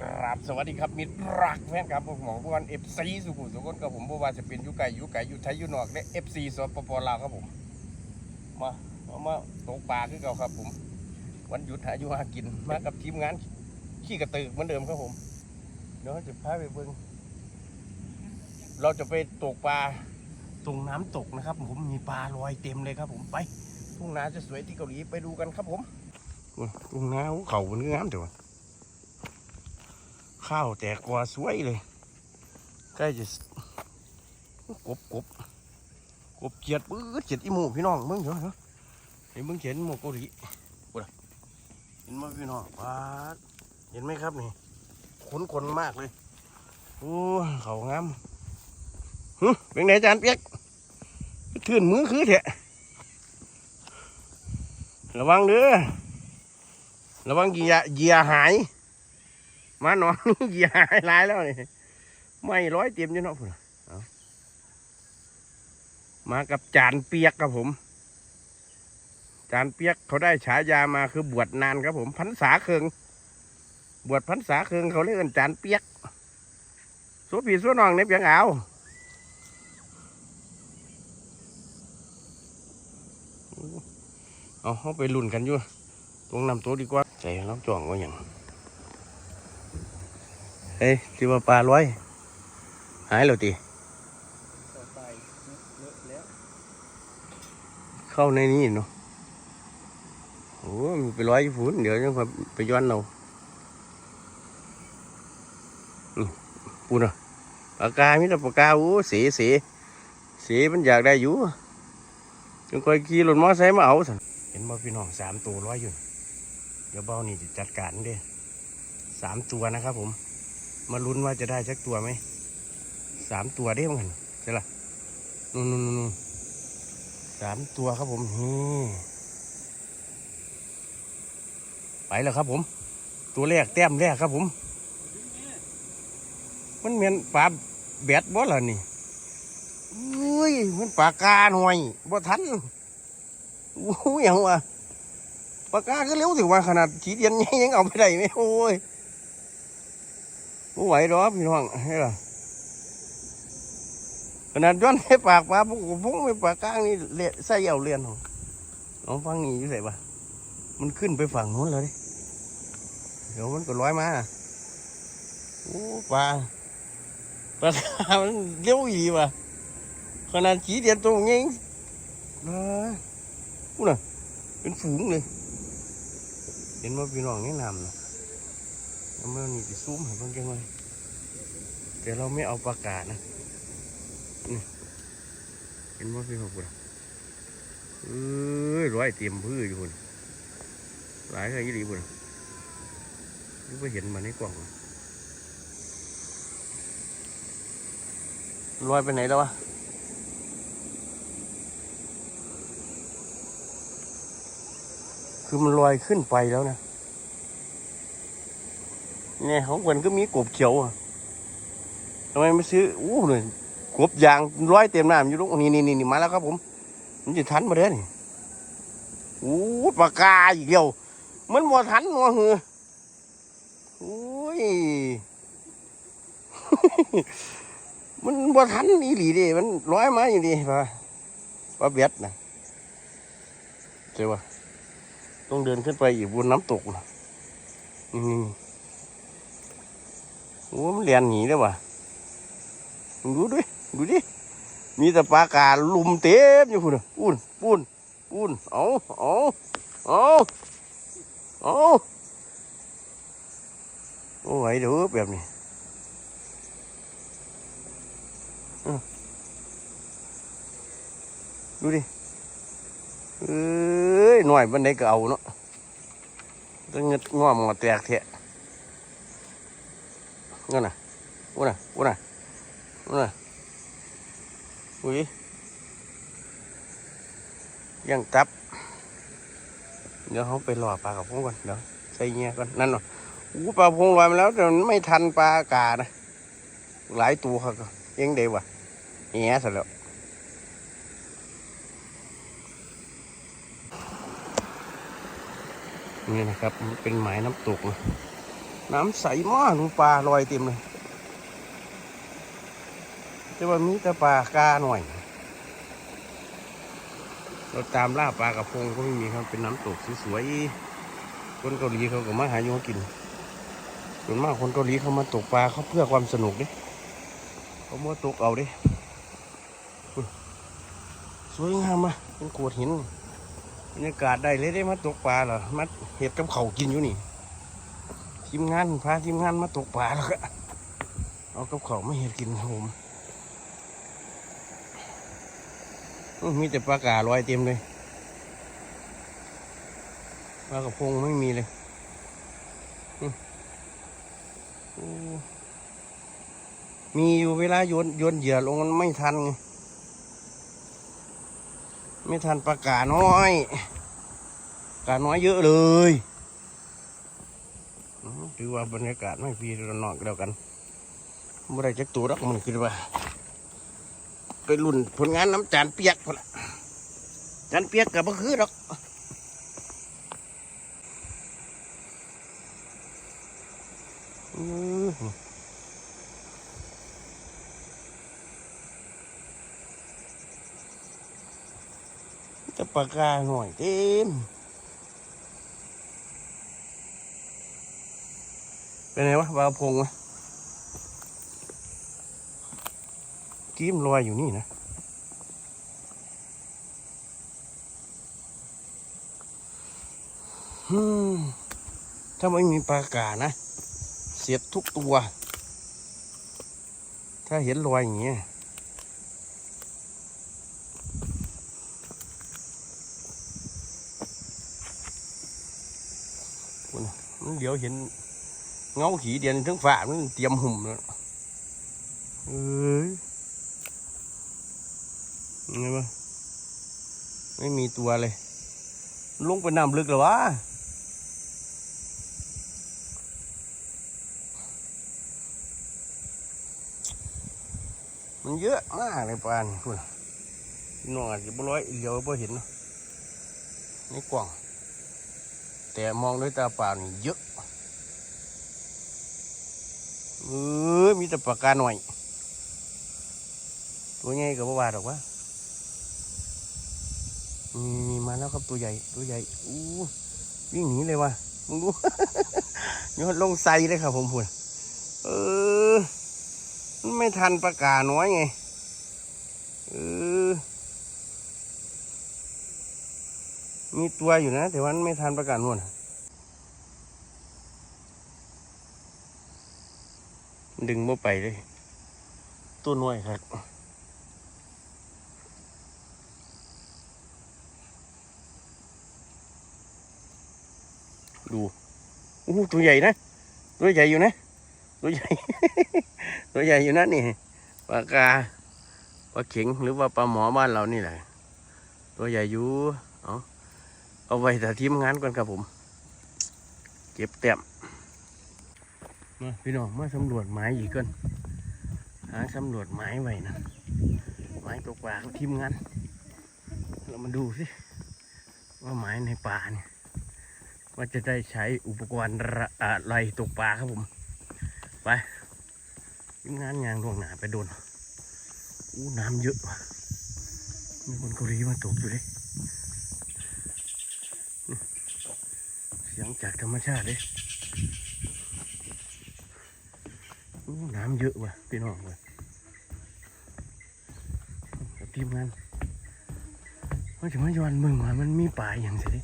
ครับสวัสดีครับมิตรรักแฟนครับผมหมองพวันเอฟซีสุขุมสุขนกับผมบ่ว่าจะเป็นยุไก่ยุไก่ยุไทยยุนอกและเอฟซีสปปลาวครับผมมาเอามาตกปลาคือเก่าครับผม วันหยุดหาอยู่หากินมากับทีมงานขี้กระตือเหมือนเดิมครับผมเดี๋ยวจะพาไปเบิ่งเราจะไปตกปลาตรงน้ำตกนะครับ ผมมีปลาลอยเต็มเลยครับ ผมไปทุ่งนาจะสวยที่เกาหลีไปดูกันครับผมทุ่งนาเขามันงามแต่ว่า ข้าวแตกกว่าสวยเลย ใกล้จะกบกบกบเกียดปื้ดเกียดอีหมูพี่น้องมึงเห็นเหรอเห็นมึงเขียนหมูเกาหลีปะเห็นไหมพี่น้องปาดเห็นไหมครับนี่ขนคนมากเลยโอ้เขางามหึเป็นไงอาจารย์เปียกทื่นมือคือเถอะระวังเด้อระวังเหยียเหยียหาย มาหนอนเหยียหายหลายแล้วนี่ไม่ร้อยเต็มอยู่เนาะพุ่นน่อมากับจานเปียกครับผม จานเปียกเขาได้ฉายามาคือบวชนานครับผมพันษาเคืองบวชพันษาเคืองเขาเรียกกันจานเปียกสัวผีสัวน้องเนี่ยเปียงเอาเอาเขาไปลุ่นกันอยู่ ตรงนำตัวดีกว่า ใจเราจ่องว่าอย่าง เฮ้ยที่ว่าปลาร้อย หายแล้วตีเข้าในนี้เนาะโอ้มีไปร้อยฝุ่นเดี๋ยวยังไปย้อนเราปูน่ะปากกามิตรปากกาโอ้เสีเสีเสีมันอยากได้อยู่จึงคอยขี่รถมอไซค์มาเอาสันเห็นบ่พี่น้องสามตัวร้อยอยู่ เดี๋ยวเบ้านี่จะจัดการเด้สามตัวนะครับผม มาลุ้นว่าจะได้สักตัวไหมสามตัวได้มั้งใช่ละนู่นนู่นนู่นสามตัวครับผมนี่ไปแล้วครับผม ตัวแรกแต้มแรกครับผม มันเหมือนปลาแบดบ่ล่ะนี่อุ้ยมันปลากาหน่อยบ่ทันโอ้ยยังวะปลากาก็เร็วถึงว่าขนาดขีดเดียนยังเอาไปได้ไหมโอ้ย ไม่ไหวหรอกพี่น้องให้ล่ะขนาดย้อนให้ปากปลาพวกผมไม่ปากกลางนี่เละใส่เอาเลียนของน้องฟังนี่อยู่ไหนปะมันขึ้นไปฝั่งนู้นเลยดิเดี๋ยวมันก็ร้อยมาโอ้ปลาปลาคามันเลี้ยวอีว่ะขนาดขีเดียนตรงนี้เออพูดน่ะเป็นฝูงเลย เห็นว่าพี่น้องนี่นำนะ แล้วมันนี่จะซูมให้เพิ่งแกงไว้แต่เราไม่เอาประกาศนะนี่เห็นว่าพี่เขาพูดเอ้ยร้อยเตรียมพื้นอยู่คนหลายครั้งยี่ดีบุญนี่ไปเห็นมาในกล่องลอยไปไหนแล้ววะคือมันลอยขึ้นไปแล้วนะ เนี่ยของเพิ่นก็มีกบเขียวอะทำไมไม่ซื้ออู้เลยกบยางร้อยเต็มน้ำอยู่ลูกนี่นี่นี่มาแล้วครับผม มันจะทันมาเด้อนี่อู้ปากกาอีกเดียว มันบ่ทันหัวหือโอ้ยมันบ่ทันอีหลีดิมันร้อยมาอยู่ดีปลาปลาเบ็ดนะเจ้าว่าต้องเดินขึ้นไปอีกบนน้ำตกนะนี่ โอ้มันเรียนหนีเลยว่ะดูดิดูดิมีแต่ปลากาลุมเต็มอยู่คุณปูนปูนปูนเอาเอาเอาเอาโอ้ยเดี๋ยวแบบนี้ดูดิเอ้ยหน่อยบันไดก็เอาเนาะต้องเงดงอมงอแตกเถอะ นั่นน่ะอู้น่ะอู้น่ะอู้น่ะอุ้ยยังจับ เดี๋ยวเขาไปรอปลากับพงก่อน เดี๋ยวใส่เงี้ยก่อน นั่นเนาะอู้ปลาพงลอยมาแล้วแต่มันไม่ทันปลากานะ หลายตัวครับยังเดียวว่ะแง่ซะแล้วนี่นะครับมันเป็นหมายน้ำตกนะ น้ำใสมากดูปลาลอยเต็มเลยแต่ว่ามีแต่ปลากาหน่อย เราตามล่าปลากระพงก็ไม่มีครับ เป็นน้ำตกสวยๆ คนเกาหลีเขาก็มาหาอยู่กิน ส่วนมากคนเกาหลีเขามาตกปลาเขาเพื่อความสนุกเด้เขามาตกเอาเด้อุ๊ยสวยงามมาเป็นโขดหินบรรยากาศได้เลยได้มาตกปลาเหรอมาเห็ดกับเขากินอยู่นี่ ทีมงานพาทีมงานมาตกปลาแล้วก็เอากับเขาวมาเห็ดกินครับผมมีแต่ปลากาลอยเต็มเลยปลากระพงไม่มีเลยมีอยู่เวลาโยนโยนเหยื่อลงมันไม่ทันไงไม่ทันปลากาน้อยปลากาน้อยเยอะเลย ถือว่าบรรยากาศไม่พีเรานอกเดียวกันบ่ได้จักตัวดอกมันคือว่า ไปรุ่นผลงานน้ำจานเปียกพุ่นละจานเปียกกับบ่คือดอกจะปากกาหน่อยเต็ม เป็นไงวะปลาพงวะกิ้มลอยอยู่นี่นะฮึถ้าไม่มีปลากานะ เสียทุกตัว ถ้าเห็นลอยอย่างเงี้ยมันเดี๋ยวเห็น เงาขี่เดียนทั้งฝ่ามันเตรียมหุ่มแล้วเอ้ยไงบ้างไม่มีตัวเลย ลงไปน้ำลึกหรอวะมันเยอะมากเลยปานคุณน้องอาจจะบ่ร้อยเดียวบ่เห็นนาะในกล่อง แต่มองด้วยตาเปล่านี่เยอะ เออมีแต่ปากกาหน่อย ตัวใหญ่กับว่าดอกวะมีมีมาแล้วครับตัวใหญ่ตัวใหญ่อู้วิ่งหนีเลยวะมึงดูยอดลงไซเลยครับผมพูดเออมันไม่ทันปากกาน้อยไงเออมีตัวอยู่นะ แต่ว่ามันไม่ทันปากกานวล ดึงบ่ไปเลย ตัวน้อยครับดูโอ้ตัวใหญ่นะตัวใหญ่อยู่นะตัวใหญ่ ตัวใหญ่อยู่นะนี่ปลากาปลาเข็งหรือว่าปลาหมอบ้านเรานี่แหละ ตัวใหญ่อยู่ เอาเอาไว้แต่ทีมงานก่อนครับผม เก็บเต็ม มาพี่น้องมาสำรวจไม้อีกก่อนหาสำรวจไม้ไว้นะไม้ตกปลาของทีมงานเรามาดูสิว่าไม้ในป่าเนี่ยว่าจะได้ใช้อุปกรณ์อะไรตกปลาครับผม ไปทีมงานยางลวงหนาไปโดนอู้น้ำเยอะว่ะมีคนเกาหลีมาตกอยู่เลยเสียงจากธรรมชาติเลย อู้ น้ำเยอะว่ะพี่น้องว่ะทีมงานว่าจะมาย้อนเมืองว่ามันมีปลาอย่างสิ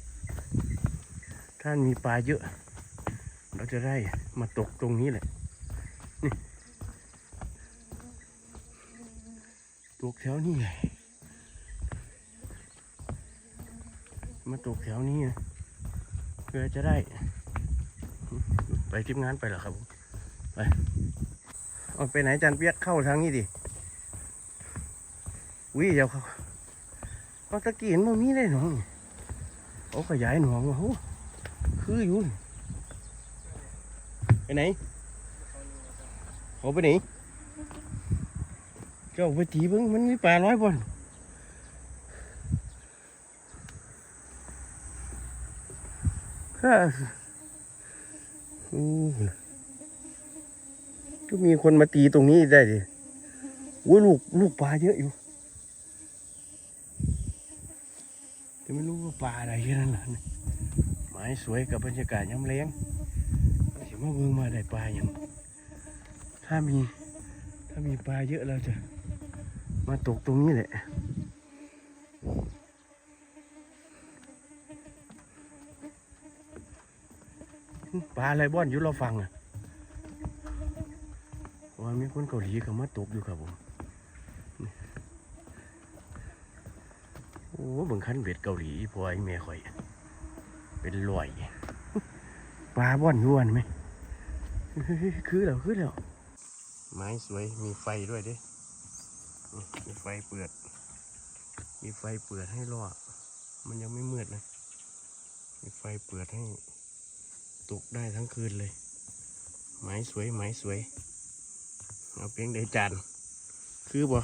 ถ้ามีปลาเยอะ เราจะได้มาตกตรงนี้แหละนี่ตกแถวนี้ไงมาตกแถวนี้เพื่อจะได้ ไปทีมงานไปเหรอครับผมเอาไปไหนจันเปียกเข้าทางนี้ดิอุ้ยเดี๋ยวเขาเอาตะกี้เห็นมันมีเลยหนองเอาขยายหนองมาโอ้คืออยู่ไปไหนเขาไปไหนเจ้าไปตีเบิ้งมันมีปลาร้อยบอลฮ่าอู้ ก็มีคนมาตีตรงนี้ได้ดิโอ้ยลูกลูกปลาเยอะอยู่แต่ไม่รู้ว่าปลาอะไรแค่นั้นแหละหมายสวยกับบรรยากาศย้ำแรงเดี๋ยมาเบิ่งมาได้ปลาอย่างถ้ามีถ้ามีปลาเยอะเราจะมาตกตรงนี้แหละปลาอะไรบ้อนอยู่เราฟังอะ ว่ามีคนเกาหลีเขามาตกอยู่ครับผมโอ้บิ่งคันเบ็ดเกาหลีพอไอ้แม่ข่อย เป็นลอยปลาบ้อนอยวนไหมเฮ้ยคือแล้วคือแล้วไม้สวยมีไฟด้วยเด้มีไฟเปิด มีไฟเปิดให้ล่อมันยังไม่มืดนะมีไฟเปิดให้ตกได้ทั้งคืนเลย ไม้สวยไม้สวย เอาเพียงได้จานคือบ่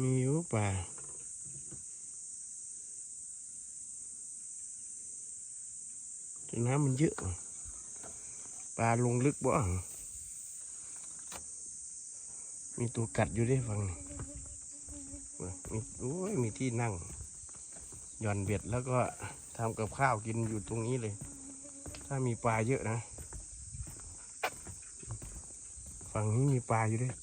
มีอยู่ป่าแต่น้ำมันเยอะปลาลงลึกบ่มีตัวกัดอยู่ได้ฟังนี่มีโอ้ยมีที่นั่งหย่อนเบ็ดแล้วก็ทำกับข้าวกินอยู่ตรงนี้เลย ถ้ามีปลาเยอะนะ ฝั่งนี้มีปลาอยู่ด้วย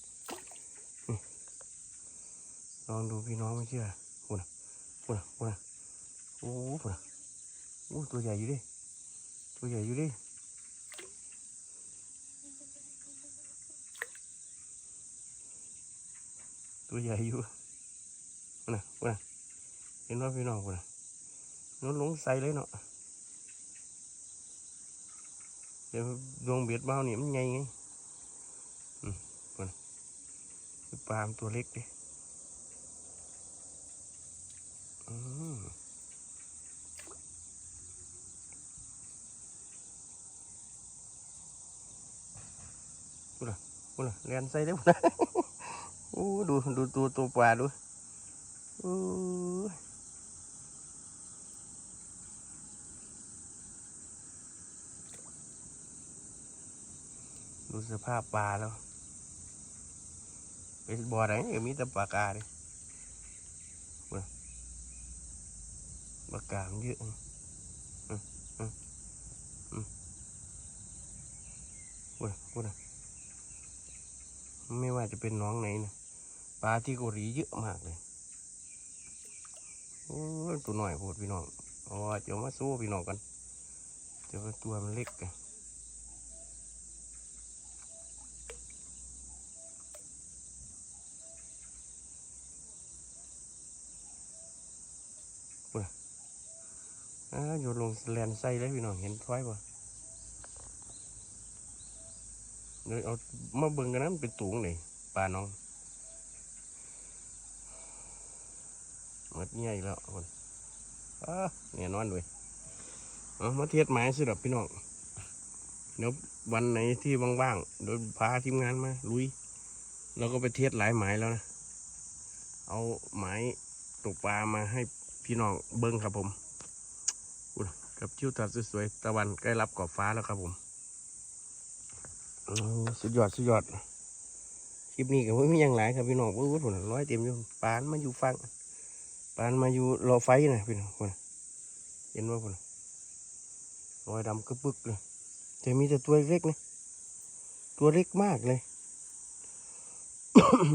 ลองดูพี่น้องไม่เชื่อปุ่นปุ่นปุ่นโอ้ปุ่นโอ้ตัวใหญ่อยู่ดิตัวใหญ่อยู่ดิตัวใหญ่อยู่ปุ่นนะปุ่นนะเห็นว่าพี่น้องปุ่นนะน้องลงใส่เลยเนาะ เดี๋ยวดวงเบียดเบ้านี่มันใหญ่ไงอืมปลามตัวเล็กดิอืมพูดละพูดละเรียนใส่ได้พูดละโอ้ดูดูตัวตัวปลาดูโอ้ ดูสภาพปลาแล้ว เป็นบ่อไหนเนี่ยมีแต่ปลากาดิปากามเยอะอืมอืมอืมพูดพูดนะไม่ว่าจะเป็นน้องไหนนะปลาที่เกาหลีเยอะมากเลยโอ้ตัวหน่อยพูดพี่น้องอ๋อเดี๋ยวมาสู้พี่น้องกันเดี๋ยวตัวมันเล็กกัน อ่าโยนลงแลนไส้เลยพี่น้องเห็นท้อยป่ะเดี๋ยวเอามาเบิ่งกันนะมันเป็นตูงเลยปลาน้องหมดใหญ่แล้วคนอ่าเนี่ยนอนด้วยเอามาเทียดไม้สิดอพี่น้องเดี๋ยววันไหนที่ว่างๆเดี๋ยวพาทีมงานมาลุยเราก็ไปเทียดหลายหมายแล้วนะ เอาหมายตกปลามาให้พี่น้องเบิ้งครับผม กับชิวทัดสวยๆตะวันใกล้รับขอบฟ้าแล้วครับผมสุดยอดสุดยอดคลิปนี้ก็ไม่มีอย่างไรครับพี่น้องพูดผลร้อยเต็มอยู่ปานมาอยู่ฟังปานมาอยู่รอไฟนะพี่น้องคนเห็นว่าคนรอยดำกระปึกเลยแต่มีแต่ตัวเล็กนะตัวเล็กมากเลย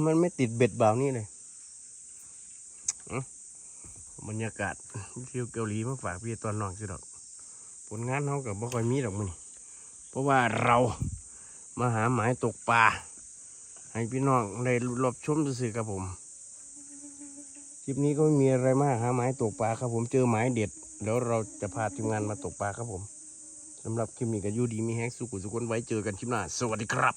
มันไม่ติดเบ็ดบ่าวนี่เลยอ บรรยากาศเที่ยวเกาหลีมาฝากพี่ตอนน้องสิดอก ผลงานเขากับบ่ค่อยมีดอกมันเพราะว่าเรามาหาหมายตกปลาให้พี่น้องได้รับชมสื่อครับผมคลิปนี้ก็ไม่มีอะไรมากหาหมายตกปลาครับผมเจอหมายเด็ด แล้วเราจะพาทีมงานมาตกปลาครับผมสำหรับคลิปนี้ก็ยูดีมีแฮกสุขุสุขนไว้เจอกันคลิปหน้า สวัสดีครับ